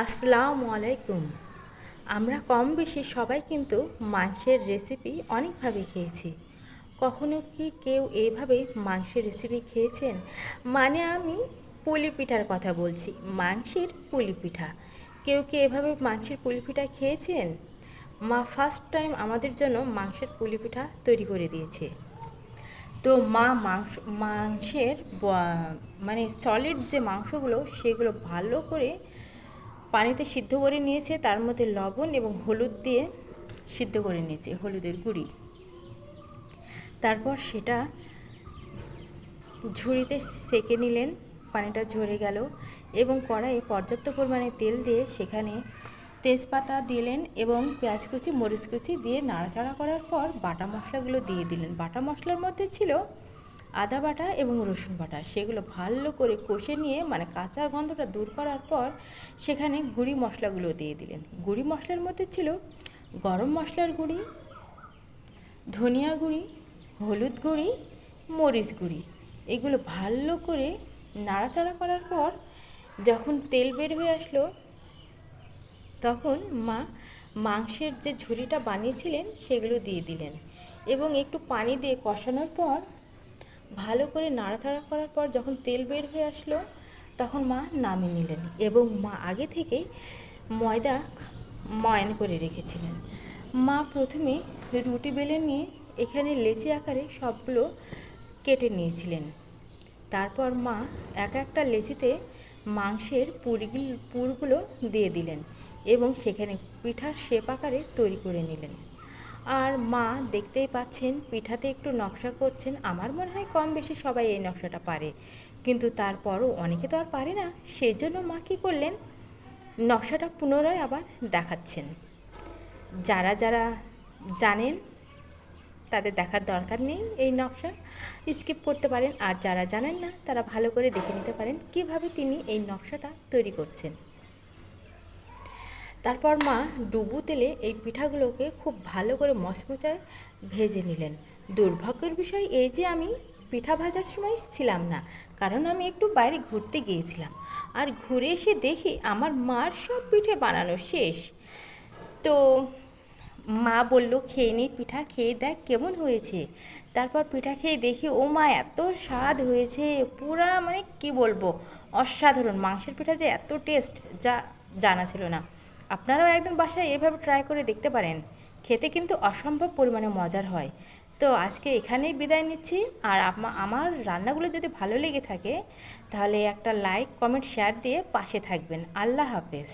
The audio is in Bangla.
আসসালামু আলাইকুম। আমরা কম বেশি সবাই কিন্তু মাংসের রেসিপি অনেকভাবে খেয়েছি। কখনো কি কেউ এইভাবে মাংসের রেসিপি খেয়েছেন? মানে আমি পুলি পিঠার কথা বলছি, মাংসের পুলি পিঠা। কেউ কি এভাবে মাংসের পুলি পিঠা খেয়েছেন? মা ফার্স্ট টাইম আমাদের জন্য মাংসের পুলি পিঠা তৈরি করে দিয়েছে। তো মা মাংস, মাংসের মানে সলিড যে মাংসগুলো, সেগুলো ভালো করে পানিতে সিদ্ধ করে নিয়েছে, তার মধ্যে লবণ এবং হলুদ দিয়ে সিদ্ধ করে নিয়েছে, হলুদের গুঁড়ি। তারপর সেটা ঝুড়িতে সেকে নিলেন, পানিটা ঝরে গেল এবং কড়াইয়ে পর্যাপ্ত পরিমাণে তেল দিয়ে সেখানে তেজপাতা দিলেন এবং পেঁয়াজ কুচি, মরিচ কুচি দিয়ে নাড়াচাড়া করার পর বাটা মশলাগুলো দিয়ে দিলেন। বাটা মশলার মধ্যে ছিল আদা বাটা এবং রসুন বাটা। সেগুলো ভালো করে কষে নিয়ে মানে কাঁচা গন্ধটা দূর করার পর সেখানে গুঁড়ি মশলাগুলো দিয়ে দিলেন। গুঁড়ি মশলার মধ্যে ছিল গরম মশলার গুঁড়ি, ধনিয়া গুঁড়ি, হলুদ গুঁড়ি, মরিচ গুঁড়ি। এগুলো ভালো করে নাড়াচাড়া করার পর যখন তেল বের হয়ে আসলো, তখন মা মাংসের যে ঝুড়িটা বানিয়েছিলেন সেগুলো দিয়ে দিলেন। এবং একটু পানি দিয়ে কষানোর পর ভালো করে নাড়াচাড়া করার পর যখন তেল বের হয়ে আসলো, তখন মা নামিয়ে নিলেন এবং মা আগে থেকেই ময়দা ময়ান করে রেখেছিলেন। মা প্রথমে রুটি বেলে নিয়ে এখানে লেচি আকারে সবগুলো কেটে নিয়েছিলেন। তারপর মা এক একটা লেচিতে মাংসের পুরিগুলো, পুরগুলো দিয়ে দিলেন এবং সেখানে পিঠার শেপ আকারে তৈরি করে নিলেন। আর মা দেখতেই পাচ্ছেন, পিঠাতে একটু নকশা করছেন। আমার মনে হয় কম বেশি সবাই এই নকশাটা পারে। কিন্তু তারপরও অনেকে তো আর পারে না। সেই জন্য মা কী করলেন? নকশাটা পুনরায় আবার দেখাচ্ছেন। যারা যারা জানেন, তাদের দেখার দরকার নেই এই নকশা। স্কিপ করতে পারেন। আর যারা জানেন না, তারা ভালো করে দেখে নিতে পারেন কীভাবে তিনি এই নকশাটা তৈরি করছেন। তারপর মা ডুবু তেলে এই পিঠাগুলোকে খুব ভালো করে মশমচায় ভেজে নিলেন। দুর্ভাগ্যের বিষয় এই যে আমি পিঠা ভাজার সময় ছিলাম না, কারণ আমি একটু বাইরে ঘুরতে গিয়েছিলাম। আর ঘুরে এসে দেখি আমার মার সব পিঠে বানানো শেষ। তো মা বলল, খেয়ে নি পিঠা, খেয়ে দেখ কেমন হয়েছে। তারপর পিঠা খেয়ে দেখি, ও মা, এত স্বাদ হয়েছে, পুরা মানে কি বলব, অসাধারণ। মাংসের পিঠা যে এত টেস্ট যা জানা ছিল না। আপনারাও একদিন বাসায় এভাবে ট্রাই করে দেখতে পারেন। খেতে কিন্তু অসম্ভব পরিমাণে মজার হয়। তো আজকে এখানেই বিদায় নিচ্ছি। আর আমার রান্নাগুলো যদি ভালো লেগে থাকে, তাহলে একটা লাইক কমেন্ট শেয়ার দিয়ে পাশে থাকবেন। আল্লাহ হাফেজ।